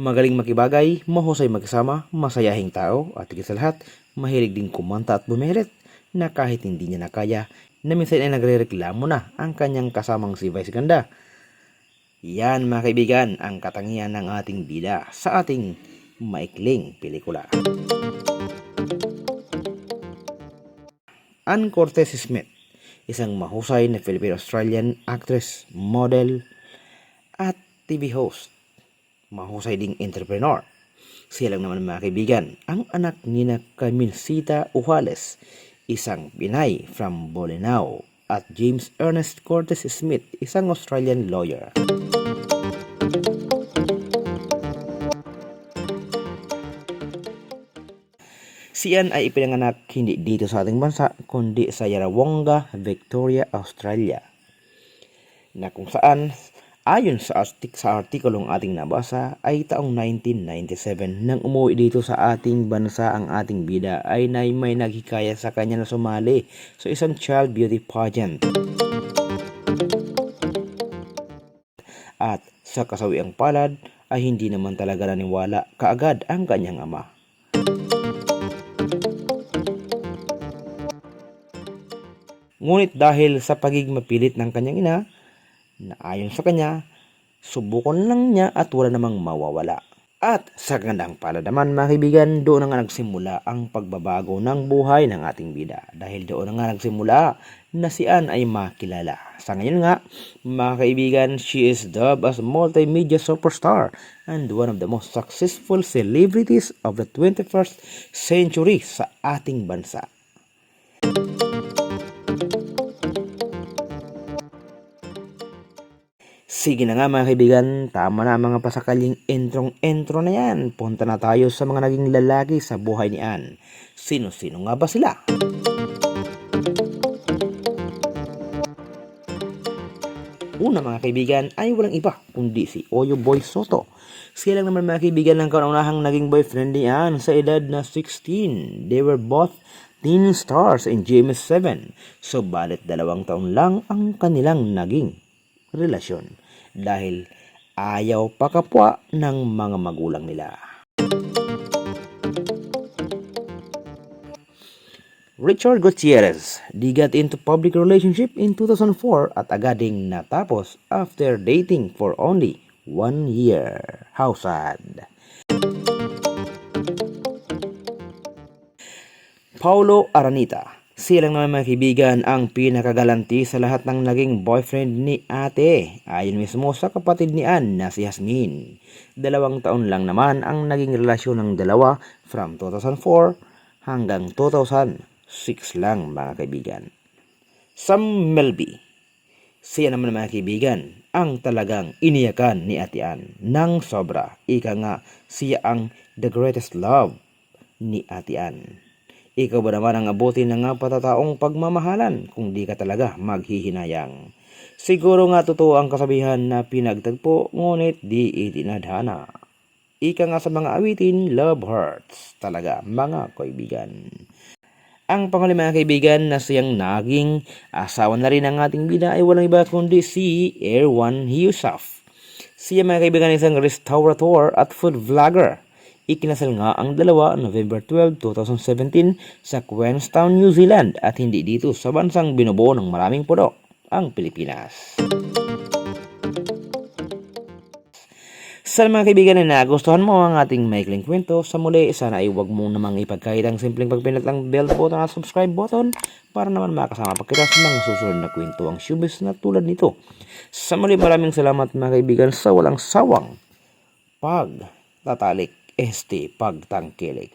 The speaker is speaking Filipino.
Magaling makibagay, mahusay magkasama, masayahing tao, at higit sa lahat, mahilig din kumanta at bumirit na kahit hindi niya nakaya, na minsan ay nagre-reklamo na ang kanyang kasamang si Vice Ganda. Yan mga kaibigan ang katangian ng ating bida sa ating maikling pelikula. Ann Cortez Smith, isang mahusay na Filipino-Australian actress, model, at TV host. Mahusay ding entrepreneur. Siya lang naman mga kaibigan, ang anak ni na Camilcita Ujales, isang Pinay from Bolinao, at James Ernest Cortez Smith, isang Australian lawyer. Si Ann ay ipinanganak hindi dito sa ating bansa, kundi sa Yarrawonga, Victoria, Australia. Na kung saan, ayon sa, artik sa artikulong ating nabasa, ay taong 1997 nang umuwi dito sa ating bansa ang ating bida ay na may naghikaya sa kanya na sumali sa isang child beauty pageant. At sa kasawiang palad ay hindi naman talaga naniwala kaagad ang kanyang ama. Ngunit dahil sa pagiging mapilit ng kanyang ina, na ayon sa kanya, subukan lang niya at wala namang mawawala. At sa gandang pala naman mga kaibigan, doon nga nagsimula ang pagbabago ng buhay ng ating bida. Dahil doon nga nagsimula na si Ann ay makilala. Sa ngayon nga, mga kaibigan, she is dubbed as multimedia superstar and one of the most successful celebrities of the 21st century sa ating bansa. Sige na nga mga kaibigan, tama na mga pasakaling entrong-entro na yan. Punta na tayo sa mga naging lalaki sa buhay ni Ann. Sino-sino nga ba sila? Una mga kaibigan ay walang iba kundi si Oyo Boy Soto. Sila lang naman mga kaibigan ng kaunahang naging boyfriend ni Ann sa edad na 16. They were both teen stars in GMS7. So balit dalawang taon lang ang kanilang naging relasyon dahil ayaw pa kapwa ng mga magulang nila. Richard Gutierrez, they got into public relationship in 2004 at agad ding natapos after dating for only one year. How sad. Paulo Aranita, silang naman mga kaibigan ang pinakagalanti sa lahat ng naging boyfriend ni ate. Ayon mismo sa kapatid ni Ann na si Hasmin. Dalawang taon lang naman ang naging relasyon ng dalawa from 2004 hanggang 2006 lang mga kaibigan. Sam Melby. Siya naman mga kaibigan ang talagang iniyakan ni Ate Ann ng sobra. Ika nga siya ang the greatest love ni Ate Ann. Ikaw ba naman ang abutin ng patataong pagmamahalan kung di ka talaga maghihinayang? Siguro nga totoo ang kasabihan na pinagtagpo ngunit di itinadhana. Ika nga sa mga awitin, love hurts. Talaga, mga kaibigan. Ang panghuli mga kaibigan na siyang naging asawa na rin ng ating bida ay walang iba kundi si Erwan Yusuf. Siya mga kaibigan isang restaurateur at food vlogger. Ikinasal nga ang dalawa November 12, 2017 sa Queenstown, New Zealand at hindi dito sa bansang binubuo ng maraming puno, ang Pilipinas. Sa mga kaibigan na nagustuhan mo ang ating maikling kwento, sa muli sana ay huwag mong namang ipagkait ang simpleng pagpindot ng bell button at subscribe button para naman makasama pa kita sa mga susunod na kwento ang showbiz na tulad nito. Sa muli maraming salamat mga kaibigan sa walang sawang pagtatalik este pagtangkilik.